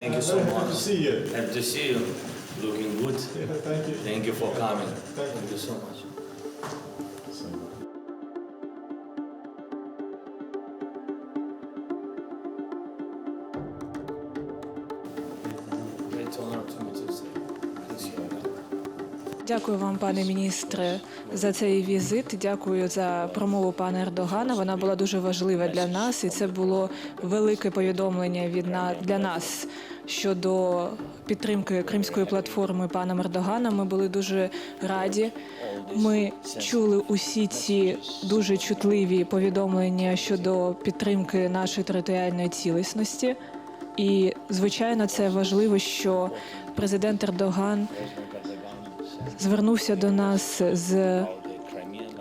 Thank you so Very happy to much. see you. Happy to see you. Looking good. Yeah, thank you. Thank you for coming. Thank you. you so much. Дякую вам, пане міністре, за цей візит. Дякую за промову пана Ердогана. Вона була дуже важлива для нас, і це було велике повідомлення від на для нас щодо підтримки кримської платформи пана Ердогана. Ми були дуже раді. Ми чули усі ці дуже чутливі повідомлення щодо підтримки нашої територіальної цілісності. І звичайно, це важливо, що президент Ердоган звернувся до нас з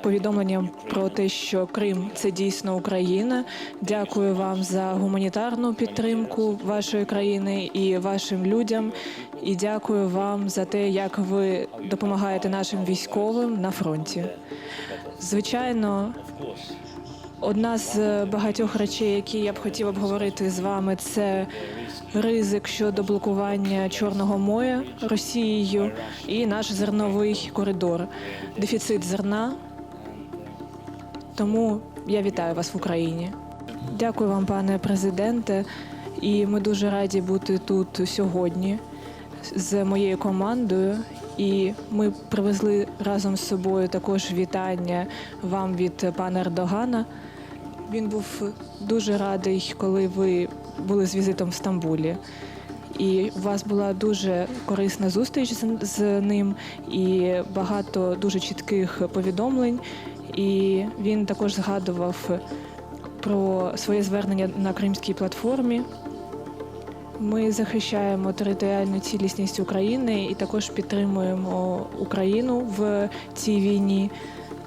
повідомленням про те, що Крим це дійсно Україна. Дякую вам за гуманітарну підтримку вашої країни і вашим людям. І дякую вам за те, як ви допомагаєте нашим військовим на фронті. Звичайно, Одна з багатьох речей, які я б хотів обговорити з вами, це ризик щодо блокування Чорного моря Росією і наш зерновий коридор, дефіцит зерна. Тому я вітаю вас в Україні. Дякую вам, пане президенте, і ми дуже раді бути тут сьогодні з моєю командою. І ми привезли разом з собою також вітання вам від пана Ердогана. Він був дуже радий, коли ви були з візитом в Стамбулі. І у вас була дуже корисна зустріч з, ним, і багато дуже чітких повідомлень. І він також згадував про своє звернення на кримській платформі. Ми захищаємо територіальну цілісність України і також підтримуємо Україну в цій війні.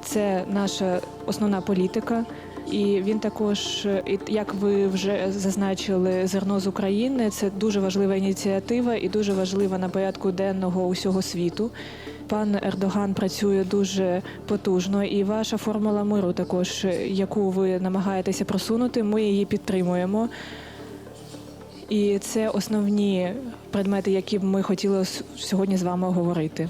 Це наша основна політика. І він також, як ви вже зазначили, зерно з України це дуже важлива ініціатива і дуже важлива на порядку денного усього світу. Пан Ердоган працює дуже потужно, і ваша формула миру, також яку ви намагаєтеся просунути, ми її підтримуємо. І це основні предмети, які б ми хотіли сьогодні з вами говорити.